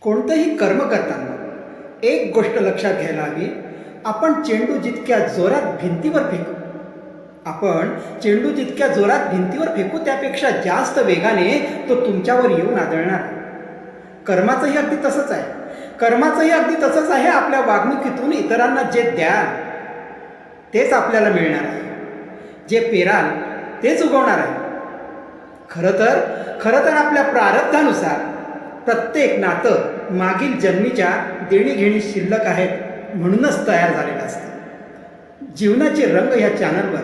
कोणतंही कर्म करताना एक गोष्ट लक्षात घ्यायला हवी. आपण चेंडू जितक्या जोरात भिंतीवर फेकू आपण चेंडू जितक्या जोरात भिंतीवर फेकू त्यापेक्षा जास्त वेगाने तो तुमच्यावर येऊन आदळणार. कर्माचंही अगदी तसंच आहे. कर्माचंही अगदी तसंच आहे. आपल्या वागणुकीतून इतरांना जे द्याल तेच आपल्याला मिळणार आहे. जे पेराल तेच उगवणार आहे. खरं तर खरं तर आपल्या प्रारब्धानुसार प्रत्येक नातं मागील जन्मीच्या देणीघेणी शिल्लक आहेत म्हणूनच तयार झालेलं असतं. जीवनाचे रंग ह्या चॅनलवर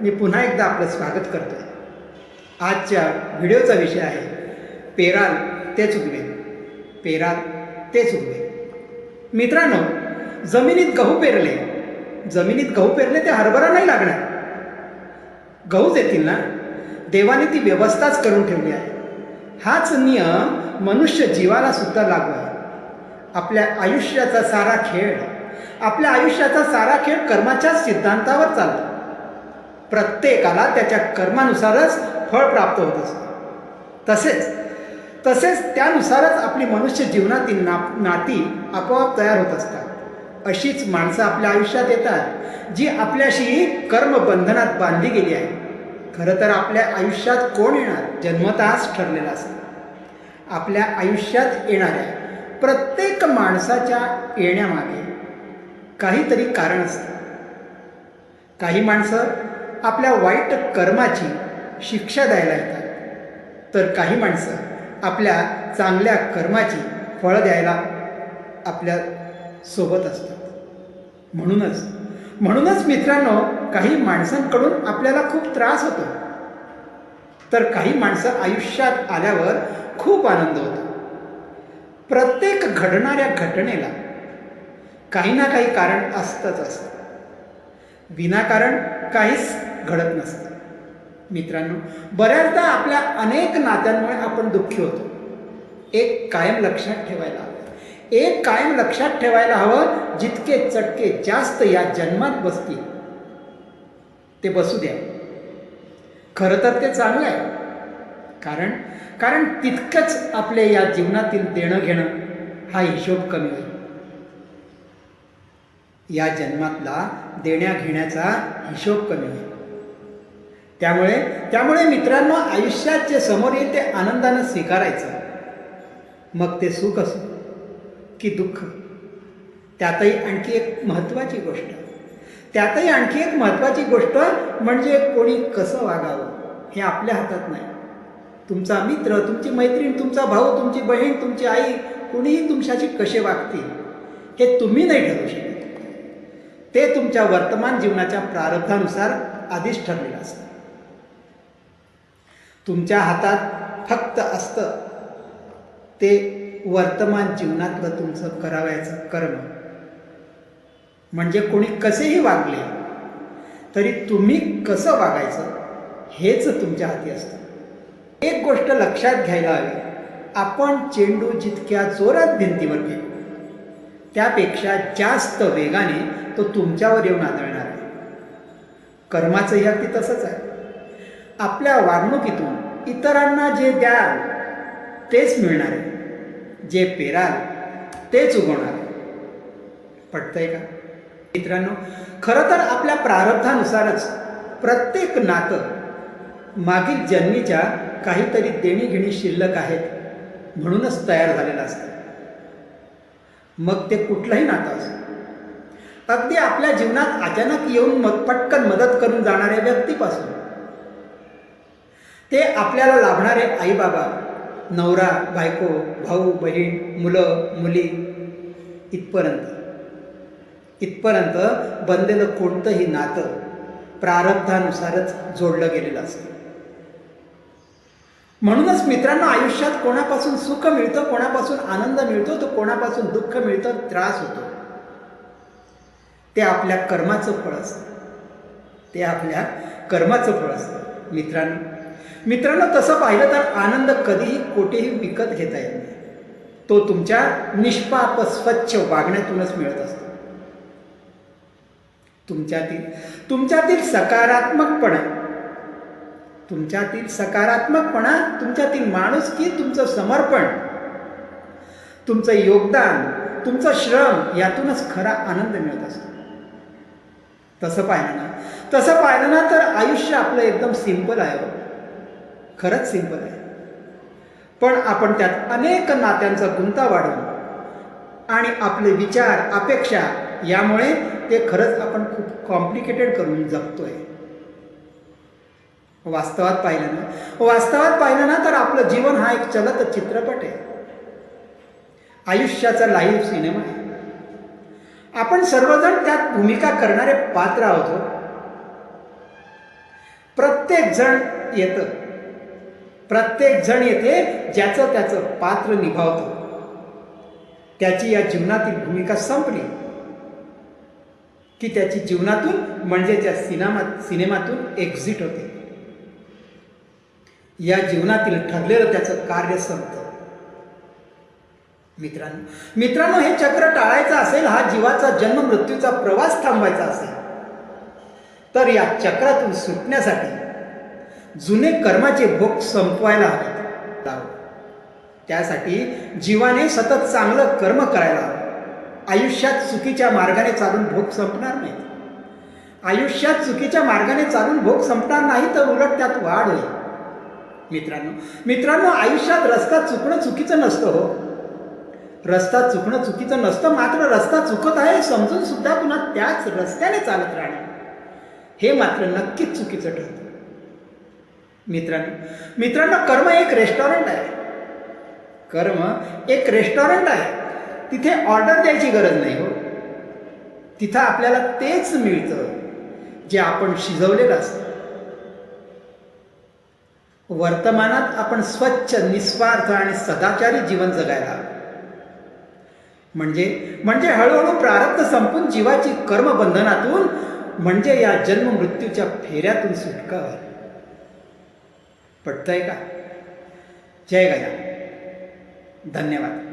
मी पुन्हा एकदा आपलं स्वागत करतो. आजच्या व्हिडिओचा विषय आहे पेराल तेच उगवेल पेराल तेच उगवेल मित्रांनो जमिनीत गहू पेरले. जमिनीत गहू पेरले ते हरभरा नाही लागणार. गहूच येतील ना? देवाने ती व्यवस्थाच करून ठेवली आहे. हाच नियम मनुष्य जीवाला सुद्धा लागू आहे. आपल्या आयुष्याचा सारा खेळ आपल्या आयुष्याचा सारा खेळ कर्माच्या सिद्धांतावर चालतो. प्रत्येकाला त्याच्या कर्मानुसारच फळ प्राप्त होत असतं. तसेच तसेच त्यानुसारच आपली मनुष्य जीवनातील ना नाती आपोआप तयार होत असतात. अशीच माणसं आपल्या आयुष्यात येतात जी आपल्याशी कर्मबंधनात बांधली गेली आहे खरं तर आपल्या आयुष्यात कोण येणार? जन्मतःच ठरलेला असतं. आपल्या आयुष्यात येणाऱ्या प्रत्येक माणसाच्या येण्यामागे काहीतरी कारण असतं. काही माणसं आपल्या वाईट कर्माची शिक्षा द्यायला येतात. तर काही माणसं आपल्या चांगल्या कर्माची फळं द्यायला आपल्यासोबत असतात. म्हणूनच म्हणूनच मित्रांनो काही माणसांकडून आपल्याला खूप त्रास होतो. तर काही माणसं आयुष्यात आल्यावर खूप आनंद होतो प्रत्येक घडणाऱ्या घटनेला काही ना काही कारण असतंच असतं. विनाकारण काहीच घडत नसतं. मित्रांनो बऱ्याचदा आपल्या अनेक नात्यांमुळे आपण दुःखी होतो. एक कायम लक्षात ठेवायला हवं. एक कायम लक्षात ठेवायला हवं जितके चटके जास्त या जन्मात बसतील. ते बसू द्या. खरं तर ते चांगलं आहे. कारण कारण तितकंच आपल्या या जीवनातील देणं घेणं हा हिशोब कमी होईल. या जन्मातला देण्या घेण्याचा हिशोब कमी होईल. त्यामुळे त्यामुळे मित्रांनो आयुष्यात जे समोर येईल आनंदानं स्वीकारायचं. मग ते सुख असो. की दुःख. त्यातही आणखी एक महत्त्वाची गोष्ट. त्यातही आणखी एक महत्त्वाची गोष्ट म्हणजे कोणी कसं वागावं हे आपल्या हातात नाही. तुमचा मित्र तुमची मैत्रीण तुमचा भाऊ तुमची बहीण तुमची आई कुणीही तुमच्याशी कसे वागतील हे तुम्ही नाही ठरवू शकत. ते तुमच्या वर्तमान जीवनाच्या प्रारब्धानुसार आधीच ठरलेलं असतं. तुमच्या हातात फक्त असतं ते वर्तमान जीवनातलं तुमचं करावयाचं कर्म. म्हणजे कोणी कसेही वागले तरी तुम्ही कसं वागायचं हेच तुमच्या हाती असतं. एक गोष्ट लक्षात घ्यायला हवी. आपण चेंडू जितक्या जोरात भिंतीवर फेकू त्यापेक्षा जास्त वेगाने तो तुमच्यावर येऊन आदळणार आहे कर्माचंही अगदी तसंच आहे. आपल्या वागणुकीतून इतरांना जे द्याल तेच मिळणार आहे. जे पेराल तेच उगवणार. आहे पटतंय का? मित्रांनो खरं तर आपल्या प्रारब्धानुसारच प्रत्येक नातं मागील जन्मीच्या काहीतरी देणीघेणी शिल्लक आहेत म्हणूनच तयार झालेलं असतं. मग ते कुठलंही नातं असो. अगदी आपल्या जीवनात अचानक येऊन मग पटकन मदत करून जाणाऱ्या व्यक्तीपासून ते आपल्याला लाभणारे आईबाबा नवरा बायको भाऊ बहीण मुलं मुली इथपर्यंत. इथपर्यंत बनलेलं कोणतंही नातं प्रारब्धानुसारच जोडलं गेलेलं असतं. म्हणूनच मित्रांनो आयुष्यात कोणापासून सुख मिळतं कोणापासून आनंद मिळतो तर कोणापासून दुःख मिळतं त्रास होतो. ते आपल्या कर्माचं फळ असतं. ते आपल्या कर्माचं फळ असतं. मित्रांनो मित्रांनो तसं पाहिलं तर आनंद कधीही कोठेही विकत घेता येत नाही. तो तुमच्या निष्पाप स्वच्छ वागण्यातूनच मिळत असतो. तुमच्यातील तुमच्यातील सकारात्मकपणा तुमच्यातील सकारात्मकपणा तुमच्यातील माणूस की तुमचं समर्पण तुमचं योगदान तुमचं श्रम यातूनच खरा आनंद मिळत असतो. तसं पाहिलं ना तसं पाहिलं ना तर आयुष्य आपलं एकदम सिंपल आहे हो. खरंच सिंपल आहे. पण आपण त्यात अनेक नात्यांचा गुंता वाढवून आणि आपले विचार अपेक्षा यामुळे ते खरंच आपण खूप कॉम्प्लिकेटेड करून जगतोय. वास्तवात पाहिलं ना? वास्तवात पाहिलं ना तर आपलं जीवन हा एक चलत चित्रपट आहे. आयुष्याचा लाईव्ह सिनेमा आहे. आपण सर्वजण त्यात भूमिका करणारे पात्र आहोत हो. प्रत्येक जण येतं. प्रत्येक जण येते ज्याचं त्याचं पात्र निभावतो. त्याची या जीवनातील भूमिका संपली. की त्याची जीवनातून म्हणजे त्या सिनेमा सिनेमातून एक्झिट होते. या जीवनातील ठरलेलं त्याचं कार्य संपतं. मित्रांनो मित्रांनो हे चक्र टाळायचं असेल हा जीवाचा जन्म मृत्यूचा प्रवास थांबवायचा असेल तर या चक्रातून सुटण्यासाठी जुने कर्माचे भोग संपवायला हवेत. त्यासाठी जीवाने सतत चांगलं कर्म करायला हवं. आयुष्यात चुकीच्या मार्गाने चालून भोग संपणार नाहीत. आयुष्यात चुकीच्या मार्गाने चालून भोग संपणार नाही तर उलट त्यात वाढ होईल. मित्रांनो मित्रांनो आयुष्यात रस्ता चुकणं चुकीचं नसतं हो. रस्ता चुकणं चुकीचं नसतं मात्र रस्ता चुकत आहे समजून सुद्धा पुन्हा त्याच रस्त्याने चालत राहणे. हे मात्र नक्कीच चुकीचं ठरतं. मित्रांनो मित्रांनो कर्म एक रेस्टॉरंट आहे. कर्म एक रेस्टॉरंट आहे. तिथे ऑर्डर द्यायची गरज नाही हो. तिथं आपल्याला तेच मिळतं जे आपण शिजवलेलं असतं. वर्तमानात आपण स्वच्छ निस्वार्थ आणि सदाचारी जीवन जगायला म्हणजे म्हणजे हळूहळू प्रारब्ध संपून जीवाची कर्मबंधनातून म्हणजे या जन्म मृत्यूच्या फेऱ्यातून सुटका होईल पटतंय का? जय गया धन्यवाद.